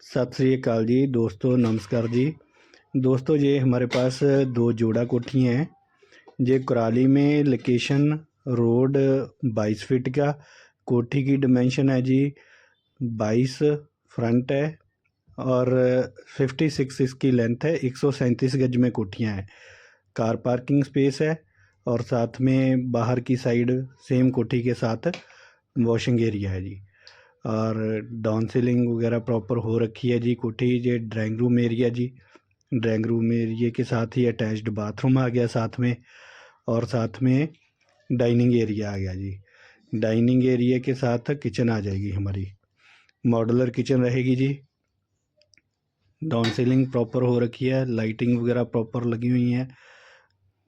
सत श्रीकाल जी, दोस्तों, नमस्कार जी। दोस्तों, ये हमारे पास दो जोड़ा कोठी हैं। ये कुराली में लोकेशन रोड बाईस फीट का कोठी की डिमेंशन है जी। बाईस फ्रंट है और फिफ्टी सिक्स इसकी लेंथ है। एक सौ सैंतीस गज में कोठियाँ हैं। कार पार्किंग स्पेस है और साथ में बाहर की साइड सेम कोठी के साथ वॉशिंग एरिया है जी। और डाउन सीलिंग वगैरह प्रॉपर हो रखी है जी, कोठी ये ड्राइंग रूम एरिया जी। ड्राइंग रूम एरिया के साथ ही अटैच्ड बाथरूम आ गया साथ में और साथ में डाइनिंग एरिया आ गया जी। डाइनिंग एरिया के साथ किचन आ जाएगी हमारी। मॉडुलर किचन रहेगी जी। डाउन सीलिंग प्रॉपर हो रखी है लाइटिंग वगैरह प्रॉपर लगी हुई है।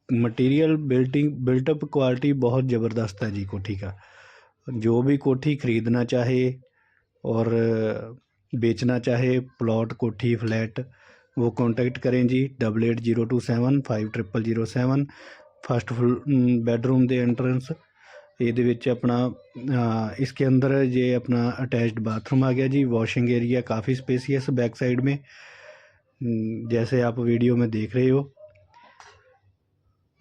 मटेरियल बिल्टिंग बिल्टअप क्वालिटी बहुत ज़बरदस्त है जी कोठी का। जो भी कोठी ख़रीदना चाहे और बेचना चाहे प्लॉट कोठी फ्लैट वो कांटेक्ट करें ji double eight zero two seven five triple zero seven first full bedroom ਦੇ एंट्रेंस ਇਹਦੇ ਵਿੱਚ ਆਪਣਾ अ, इसके अंदर ये अपना अटैच्ड बाथरूम आ गया जी वॉशिंग एरिया काफ़ी स्पेसियस बैक साइड में हम्म, जैसे आप वीडियो में देख रहे हो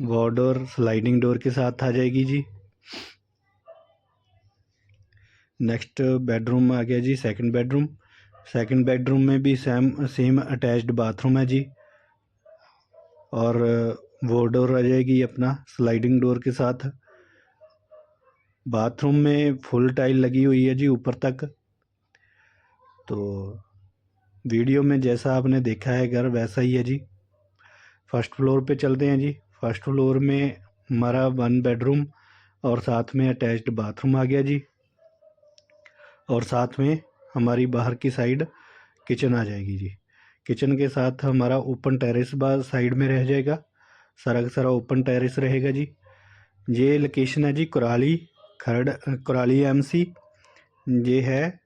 वॉल डोर स्लाइडिंग डोर के साथ आ जाएगी जी नेक्स्ट बेडरूम आ गया जी सेकंड बेडरूम सेकंड बेडरूम में भी सेम सेम अटैच्ड बाथरूम है जी। और वो डोर आ जाएगी अपना स्लाइडिंग डोर के साथ। बाथरूम में फुल टाइल लगी हुई है जी ऊपर तक। तो वीडियो में जैसा आपने देखा है घर, वैसा ही है जी। फ़र्स्ट फ्लोर पे चलते हैं जी। फ़र्स्ट फ्लोर में हमारा वन बेडरूम और साथ में अटैच्ड बाथरूम आ गया जी। और साथ में हमारी बाहर की साइड किचन आ जाएगी जी। किचन के साथ हमारा ओपन टेरेस बाहर साइड में रह जाएगा। सारा का सारा ओपन टेरेस रहेगा जी। ये लोकेशन है जी कुराली खरड़, कुराली एमसी ये है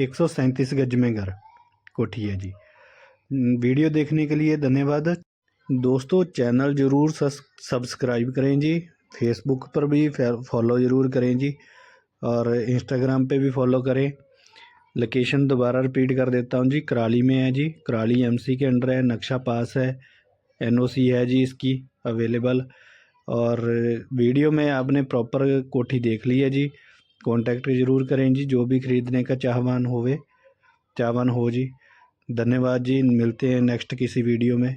एक सौ सैंतीस गज में घर, कोठी है जी। वीडियो देखने के लिए धन्यवाद। दोस्तों, चैनल ज़रूर सब्सक्राइब करें जी। फेसबुक पर भी फॉलो ज़रूर करें जी। और इंस्टाग्राम पे भी फॉलो करें। लोकेशन दोबारा रिपीट कर देता हूँ जी। कराली में है जी। कराली एमसी के अंडर है। नक्शा पास है। एनओसी है जी इसकी। अवेलेबल और वीडियो में आपने प्रॉपर कोठी देख ली है जी। कांटेक्ट ज़रूर करें जी। जो भी ख़रीदने का चाहवान होवे, चाहवान हो जी। धन्यवाद जी। मिलते हैं नेक्स्ट किसी वीडियो में।